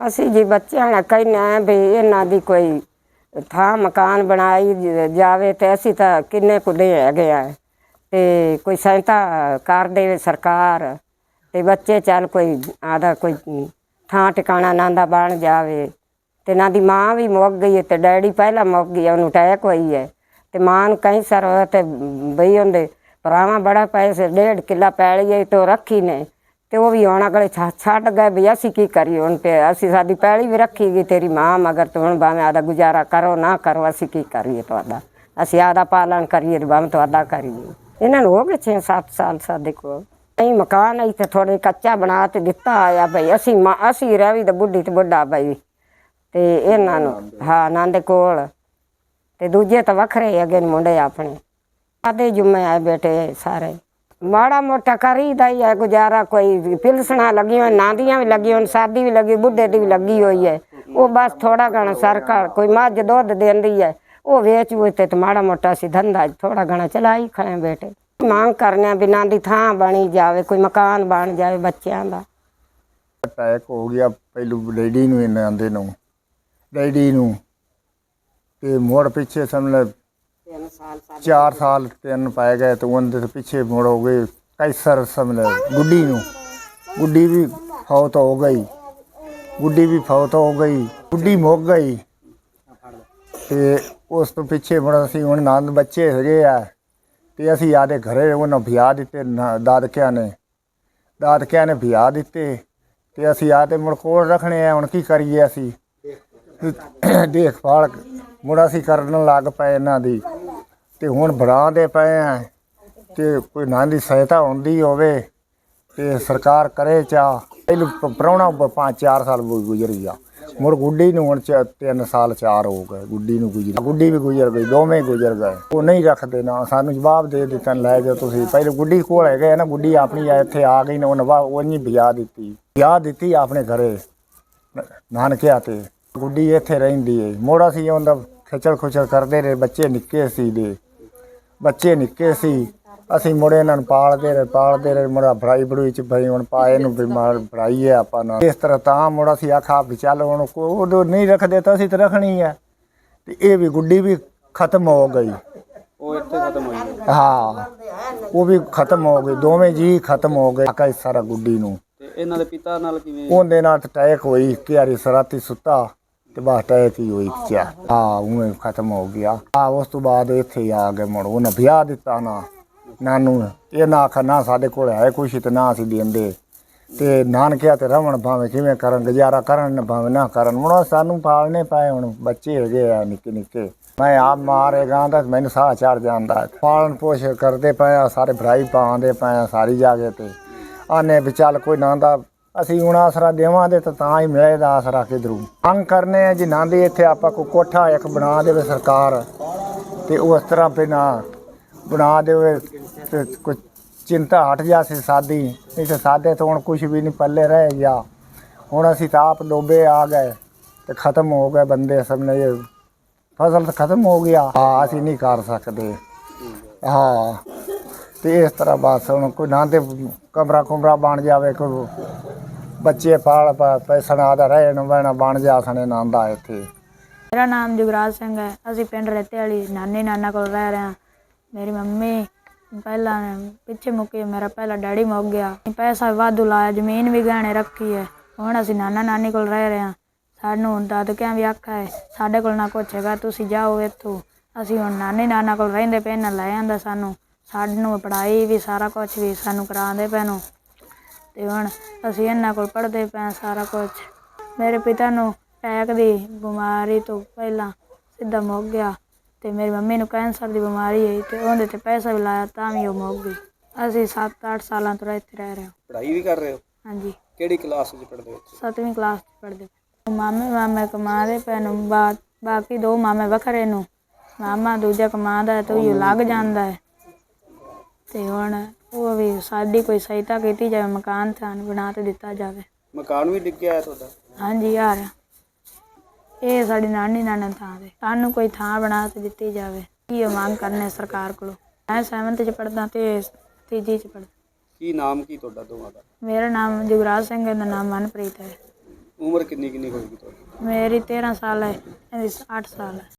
ਅਸੀਂ ਜੀ ਬੱਚਿਆਂ ਨੂੰ ਕਹਿੰਦੇ ਵੀ ਇਹਨਾਂ ਦੀ ਕੋਈ ਥਾਂ ਮਕਾਨ ਬਣਾਈ ਜ- ਜਾਵੇ ਤੇ ਅਸੀਂ ਤਾਂ ਕਿੰਨੇ ਕੁਦੇ ਹੈਗੇ ਆ। ਤੇ ਕੋਈ ਸਹਾਇਤਾ ਕਰ ਦੇਵੇ ਸਰਕਾਰ ਤੇ ਬੱਚੇ ਚੱਲ ਕੋਈ ਆਦਾ ਕੋਈ ਥਾਂ ਟਿਕਾਣਾ ਨਾਂ ਦਾ ਬਣ ਜਾਵੇ। ਤੇ ਨਾ ਦੀ ਮਾਂ ਵੀ ਮੁੱਕ ਗਈ ਹੈ ਤੇ ਡੈਡੀ ਪਹਿਲਾਂ ਮੁੱਕ ਗਿਆ ਉਹਨੂੰ ਅਟੈਕ ਹੋਈ ਹੈ। ਤੇ ਮਾਂ ਨੂੰ ਕੈਂਸਰ ਹੋਇਆ ਤੇ ਬਈ ਹੁੰਦੇ ਭਰਾਵਾਂ ਬੜਾ ਪੈਸੇ ਡੇਢ ਕਿੱਲਾ ਪੈਲੀ ਹੈ ਤੇ ਉਹ ਰੱਖੀ ਨੇ। ਤੇ ਉਹ ਵੀ ਹੁਣ ਅਗਲੇ ਛੱਡ- ਗਏ ਵੀ ਅਸੀਂ ਕੀ ਕਰੀਏ ਹੁਣ ਤੇ ਅਸੀਂ ਸਾਡੀ ਪੈਲੀ ਵੀ ਰੱਖੀ ਗਈ ਤੇਰੀ ਮਾਂ, ਮਗਰ ਤੂੰ ਹੁਣ ਭਾਵੇਂ ਆਦਾ ਗੁਜ਼ਾਰਾ ਕਰੋ, ਨਾ ਕਰੋ, ਅਸੀਂ ਕੀ ਕਰੀਏ ਤੁਹਾਡਾ? ਅਸੀਂ ਆਦਾ ਪਾਲਣ ਕਰੀਏ ਭਾਵੇਂ ਤੁਹਾਡਾ ਕਰੀਏ। ਇਹਨਾਂ ਨੂੰ ਹੋ ਗਏ 6-7 ਸਾਲ ਸਾਡੇ ਕੋਲ। ਨਹੀਂ ਮਕਾਨ ਇੱਥੇ ਥੋੜੇ ਕੱਚਾ ਬਣਾ ਤੇ ਦਿੱਤਾ ਆਇਆ ਭਈ ਅਸੀਂ ਮਾਂ- ਰਹਿ ਵੀ ਤੇ ਬੁੱਢੀ ਤੇ ਬੁੱਢਾ ਭਈ ਤੇ ਇਹਨਾਂ ਨੂੰ, ਹਾਂ ਆਨੰਦ ਕੋਲ। ਤੇ ਦੂਜੇ ਤਾਂ ਵੱਖਰੇ ਹੈਗੇ ਨੇ ਮੁੰਡੇ ਆਪਣੇ। ਆਦੇ ਜੁਮੇ ਆਏ ਬੇਟੇ ਸਾਰੇ। ਮਾੜਾ ਮੋਟਾ ਕਰੀਦਾ ਹੀ ਹੈ, ਗੁਜ਼ਾਰਾ ਕੋਈ ਪਿਲਸਣਾ ਲੱਗੀ ਹੋਈ ਨਾਂਦੀਆਂ ਵੀ ਲੱਗੀ ਹੋਈ ਸਾਦੀ ਵੀ ਲੱਗੀ, ਬੁੱਢੇ ਦੀ ਵੀ ਲੱਗੀ ਹੋਈ ਹੈ। ਉਹ ਬਸ ਥੋੜਾ ਘਣਾ ਸਰਕਾਰ ਕੋਈ ਮੱਝ ਦੁੱਧ ਦਿੰਦੀ ਹੈ, ਉਹ ਵੇਚ ਵੂਚ ਤੇ ਮਾੜਾ ਮੋਟਾ ਸੀ ਧੰਦਾ ਥੋੜਾ ਘਣਾ ਚਲਾਈ ਖਾਏ ਬੇਟੇ। ਮੰਗ ਕਰਨਿਆ ਬਿਨਾਂ ਦੀ ਥਾਂ ਬਣੀ ਜਾਵੇ, ਕੋਈ ਮਕਾਨ ਬਣ ਜਾਵੇ ਬੱਚਿਆਂ ਦਾ। ਅਟੈਕ ਹੋ ਗਿਆ ਪਹਿਲੂ ਲੇਡੀ ਨੂੰ ਇਹਨਾਂ ਆਂਦੇ ਨੂੰ, ਡੈਡੀ ਨੂੰ। ਤੇ ਮੋੜ ਪਿੱਛੇ 4 ਸਾਲ ਤਿੰਨ ਪੈ ਗਏ ਤੇ ਉਹਦੇ ਤੇ ਪਿੱਛੇ ਮੁੜ ਹੋ ਗਏ ਕੈਸਰ ਸਮਝ ਲੈ ਗੁੱਡੀ ਨੂੰ। ਗੁੱਡੀ ਵੀ ਫੌਤ ਹੋ ਗਈ। ਗੁੱਡੀ ਵੀ ਫੌਤ ਹੋ ਗਈ। ਗੁੱਡੀ ਮੁੱਕ ਗਈ। ਤੇ ਉਸ ਤੋਂ ਪਿੱਛੇ ਮੁੜ ਅਸੀਂ ਹੁਣ ਨੰਦ ਬੱਚੇ ਹੈਗੇ ਆ ਤੇ ਅਸੀਂ ਆਦੇ ਘਰੇ ਉਹਨਾਂ ਵਿਆਹ ਦਿੱਤੇ ਦਾਦਕਿਆਂ ਨੇ। ਦਾਦਕਿਆਂ ਨੇ ਵਿਆਹ ਦਿੱਤੇ ਤੇ ਅਸੀਂ ਆ ਤੇ ਮੁੜ ਕੋਲ ਰੱਖਣੇ ਆ ਹੁਣ ਕੀ ਕਰੀਏ ਅਸੀਂ? ਦੇਖਭਾਲ ਮੁੜ ਅਸੀਂ ਕਰਨ ਲੱਗ ਪਏ ਇਹਨਾਂ ਦੀ। ਤੇ ਹੁਣ ਬਣਾਉਂਦੇ ਪਏ ਆ ਤੇ ਕੋਈ ਨਾਂ ਦੀ ਸਹਾਇਤਾ ਹੁੰਦੀ ਹੋਵੇ ਤੇ ਸਰਕਾਰ ਕਰੇ ਚਾ। ਪਹਿਲੂ ਪ੍ਰਾਹੁਣਾ ਪੰਜ ਚਾਰ ਸਾਲ ਗੁ- ਗੁਜ਼ਰ ਗਿਆ ਮੁੜ ਗੁੱਡੀ ਨੂੰ ਹੁਣ ਚ- ਤਿੰਨ ਸਾਲ ਚਾਰ ਹੋ ਗਏ ਗੁੱਡੀ ਨੂੰ ਗੁਜ਼ਰ। ਗੁੱਡੀ ਵੀ ਗੁਜ਼ਰ ਗਈ, ਦੋਵੇਂ ਗੁਜ਼ਰ ਗਏ। ਉਹ ਨਹੀਂ ਰੱਖਦੇ ਨਾ, ਸਾਨੂੰ ਜਵਾਬ ਦੇ ਦਿੱਤਾ ਲੈ ਜਾਓ ਤੁਸੀਂ। ਪਹਿਲੇ ਗੁੱਡੀ ਕੋਲ ਗਏ ਨਾ, ਗੁੱਡੀ ਆਪਣੀ ਇੱਥੇ ਆ ਗਈ ਨਾ, ਉਹਨੇ ਵਾ, ਉਹਨੀ ਵਿਆਹ ਦਿੱਤੀ। ਵਿਆਹ ਦਿੱਤੀ ਆਪਣੇ ਘਰੇ ਨ- ਨਾਨਕਿਆਂ ਤੇ। ਗੁੱਡੀ ਇੱਥੇ ਰਹਿੰਦੀ ਹੈ ਮੋੜਾ ਸੀ ਉਹਦਾ ਖਿਚਲ ਖੁਚਲ ਕਰਦੇ ਰਹੇ, ਬੱਚੇ ਨਿੱਕੇ ਸੀ ਦੇ। ਬੱਚੇ ਨਿੱਕੇ ਸੀ ਅਸੀਂ ਮੁੜੇ ਇਹਨਾਂ ਨੂੰ ਪਾਲਦੇ ਰਹੇ ਪਾਲਦੇ ਰਹੇ ਮੁੜਾ ਫਰਾਈ ਬੜੂਈ ਚ ਭਈ ਹੁਣ ਪਾਏ ਨੂੰ ਬਿਮਾਰ ਫਰਾਈ ਹੈ ਆਪਾਂ ਨਾਲ। ਇਸ ਤਰ੍ਹਾਂ ਤਾਂ ਮੁੜਾ ਸੀ ਆਖਾ ਵੀ ਚੱਲ ਹੁਣ ਕੋ ਨਹੀਂ ਰੱਖਦੇ ਤਾਂ ਅਸੀਂ ਤਾਂ ਰੱਖਣੀ ਹੈ। ਤੇ ਇਹ ਵੀ ਗੁੱਡੀ ਵੀ ਖਤਮ ਹੋ ਗਈ। ਉਹ ਇੱਥੇ ਖਤਮ ਹੋਈ ਹੈ। ਹਾਂ ਉਹ ਵੀ ਖਤਮ ਹੋ ਗਈ ਦੋਵੇਂ ਜੀ ਖਤਮ ਹੋ ਗਏ ਆਕਾ ਸਾਰਾ ਗੁੱਡੀ ਨੂੰ। ਤੇ ਇਹਨਾਂ ਦੇ ਪਿਤਾ ਨਾਲ ਕਿਵੇਂ? ਉਹਦੇ ਨਾਲ ਅਟੈਕ ਹੋਈ ਕਿਆਰੀ ਸਰਾਤੀ ਸੁੱਤਾ। ਬਸ ਅਟੈਕ ਹੀ ਹੋਈ ਚਾ ਹਾਂ ਉਹ ਖਤਮ ਹੋ ਗਿਆ। ਆ ਉਸ ਤੋਂ ਬਾਅਦ ਇੱਥੇ ਆ ਗਏ ਮੁੜ, ਉਹਨੇ ਵਿਆਹ ਦਿੱਤਾ ਨਾ ਨਾਨੂ ਨੇ। ਇਹ ਨਾ ਆਖਾ ਨਾ ਸਾਡੇ ਕੋਲ ਹੈ ਕੁਛ ਤੇ ਨਾ ਅਸੀਂ ਦਿੰਦੇ। ਤੇ ਨਾਨਕਿਆ ਤੇ ਰਵਣ ਭਾਵੇਂ ਕਿਵੇਂ ਕਰਨ, ਗੁਜ਼ਾਰਾ ਕਰਨ, ਭਾਵੇਂ ਨਾ ਕਰਨ ਮੁੜ ਸਾਨੂੰ ਪਾਲਣੇ ਪਏ ਹੁਣ, ਬੱਚੇ ਹੈਗੇ ਆ, ਨਿੱਕੇ ਨਿੱਕੇ। ਮੈਂ ਆਪ ਮਾਰੇਗਾ ਦਾ ਮੈਨੂੰ ਸਾਹ ਚੜ ਜਾਂਦਾ ਹੈ। ਪਾਲਣ ਪੋਸ਼ਣ ਕਰਦੇ ਪਏ ਆ, ਸਾਰੇ ਭਰਾਈ ਪਾਉਂਦੇ ਪਏ ਆ, ਸਾਰੀ ਜਗ੍ਹਾ ਤੇ। ਆਨੇ ਵੀ ਚੱਲ ਕੋਈ ਨਾ ਦਾ ਅਸੀਂ ਹੁਣ ਆਸਰਾ ਦੇਵਾਂਗੇ ਤਾਂ ਤਾਂ ਹੀ ਮਿਲੇਗਾ ਆਸਰਾ ਕਿਧਰੋਂ ਮੰਗ ਕਰਨੇ ਆ ਜੀ ਨਾ ਦੇ ਇੱਥੇ ਆਪਾਂ ਕੋ ਕੋਠਾ ਇੱਕ ਬਣਾ ਦੇਵੇ ਸਰਕਾਰ ਤੇ ਉਸ ਤਰ੍ਹਾਂ ਫਿਰ ਬਣਾ ਦੇਵੇ ਤੇ ਕੋਈ ਚਿੰਤਾ ਹਟ ਜਾ ਸੀ ਸਾਦੀ। ਨਹੀਂ ਤੇ ਸਾਦੇ ਤੋਂ ਹੁਣ ਕੁਝ ਵੀ ਨਹੀਂ ਪੱਲੇ ਰਹਿ ਗਿਆ। ਹੁਣ ਅਸੀਂ ਤਾਂ ਆਪ ਡੋਬੇ ਆ ਗਏ ਤੇ ਖਤਮ ਹੋ ਗਏ ਬੰਦੇ ਸਭ ਨੇ। ਫਸਲ ਤਾਂ ਖਤਮ ਹੋ ਗਿਆ। ਆ ਅਸੀਂ ਨਹੀਂ ਕਰ ਸਕਦੇ। ਹਾਂ। ਤੇ ਇਸ ਤਰ੍ਹਾਂ ਬਸ ਹੁਣ ਕੋਈ ਨਾ ਤੇ ਕਮਰਾ ਕੁਮਰਾ ਬਣ ਜਾਵੇ, ਕੋਈ ਬੱਚੇ ਪਾਲ ਪ- ਪੈਸਾ ਨਾਲ ਰਹਿਣ ਬਹਿਣਾ ਬਣ ਜਾ ਸਣੇ ਨੰਦਾ ਇੱਥੇ। ਮੇਰਾ ਨਾਮ ਜੁਗਰਾਜ ਸਿੰਘ ਹੈ। ਅਸੀਂ ਪਿੰਡ ਰੇਤੇ ਵਾਲੀ ਨਾਨੀ ਨਾਨਾ ਕੋਲ ਰਹਿ ਰਹੇ ਹਾਂ। ਮੇਰੀ ਮੰਮੀ ਪਹਿਲਾਂ ਪਿੱਛੇ ਮੁੱਕੀ ਮੇਰਾ ਪਹਿਲਾ ਡੈਡੀ ਮੁੱਕ ਗਿਆ। ਪੈਸਾ ਵਾਧੂ ਲਾਇਆ, ਜ਼ਮੀਨ ਵੀ ਗਹਿਣੇ ਰੱਖੀ ਹੈ। ਹੁਣ ਅਸੀਂ ਨਾਨਾ ਨਾਨੀ ਕੋਲ ਰਹਿ ਰਹੇ ਹਾਂ। ਸਾਨੂੰ ਦਾਦਕਿਆਂ ਵੀ ਆਖਾ ਹੈ। ਸਾਡੇ ਕੋਲ ਨਾ ਕੁਛ ਹੈਗਾ, ਤੁਸੀਂ ਜਾਓ ਇੱਥੋਂ। ਅਸੀਂ ਹੁਣ ਨਾਨੀ ਨਾਨਾ ਕੋਲ ਰਹਿੰਦੇ ਪਏ ਨਾ ਲੈ ਆਂਦਾ ਸਾਨੂੰ। ਸਾਨੂੰ ਪੜ੍ਹਾਈ ਵੀ ਸਾਰਾ ਕੁਝ ਵੀ ਸਾਨੂੰ ਕਰਾਉਂਦੇ ਪਏ ਨੂੰ। ਤੇ ਹੁਣ ਅਸੀਂ ਇਹਨਾਂ ਕੋਲ ਪੜ੍ਹਦੇ ਪਏ ਸਾਰਾ ਕੁਝ ਮੇਰੇ ਪਿਤਾ ਨੂੰ ਅਟੈਕ ਦੀ ਬਿਮਾਰੀ ਤੋਂ ਪਹਿਲਾਂ ਸਿੱਧਾ ਮੁੱਕ ਗਿਆ ਤੇ ਮੇਰੀ ਮੰਮੀ ਨੂੰ ਕੈਂਸਰ ਦੀ ਬਿਮਾਰੀ ਹੈ ਤੇ ਉਹਦੇ ਤੇ ਪੈਸਾ ਵੀ ਲਾਇਆ ਤਾਂ ਵੀ ਉਹ ਮੁੱਕ ਗਈ। ਅਸੀਂ 7-8 ਸਾਲਾਂ ਤੋਂ ਇੱਥੇ ਰਹਿ ਰਹੇ ਹਾਂ। ਪੜ੍ਹਾਈ ਵੀ ਕਰ ਰਹੇ ਹੋ? ਹਾਂਜੀ। ਕਿਹੜੀ ਕਲਾਸ ਵਿੱਚ ਪੜ੍ਹਦੇ ਹੋ 7ਵੀਂ ਕਲਾਸ 'ਚ ਪੜ੍ਹਦੇ। ਮਾਮੇ ਮਾਮੇ ਕਮਾਦੇ ਪਏ ਨੂੰ ਬਾਕੀ ਦੋ ਮਾਮੇ ਵੱਖਰੇ ਨੂੰ। ਮਾਮਾ ਦੂਜਾ ਕਮਾਦਾ ਹੈ ਤੇ ਉਹ ਲੱਗ ਜਾਂਦਾ ਹੈ। ਤੇ ਹੁਣ ਉਹ ਵੀ ਸਾਡੀ ਕੋਈ ਸਹਾਇਤਾ ਕੀਤੀ ਜਾਵੇ ਮਕਾਨ ਸਾਨੂੰ ਬਣਾ ਤੇ ਦਿੱਤਾ ਜਾਵੇ। ਮਕਾਨ ਵੀ ਡਿੱਗਿਆ ਹੈ ਤੁਹਾਡਾ? ਹਾਂਜੀ ਯਾਰ। ਇਹ ਸਾਡੀ ਨਾਨੀ ਨਾਨਾ ਥਾਂ ਤੇ। ਸਾਨੂੰ ਕੋਈ ਥਾਂ ਬਣਾ ਕੇ ਦਿੱਤੀ ਜਾਵੇ। ਕੀ ਇਹ ਮੰਗ ਕਰਨੇ ਸਰਕਾਰ ਕੋਲੋਂ? ਮੈਂ 7th ਚ ਪੜਦਾ ਤੇ ਤੀਜੀ ਚ ਪੜਦਾ ਕੀ ਨਾਮ ਕੀ ਤੁਹਾਡਾ ਦੋਵਾਂ ਦਾ? ਮੇਰਾ ਨਾਮ ਜੁਗਰਾਜ ਸਿੰਘ ਹੈ ਦਾ ਨਾਮ ਮਨਪ੍ਰੀਤ ਹੈ। ਉਮਰ ਕਿੰਨੀ ਕਿੰਨੀ ਹੋਏਗੀ ਤੁਹਾਡੀ? ਮੇਰੀ 13 ਸਾਲ ਹੈ ਇਹਦੀ 8 ਸਾਲ ਹੈ।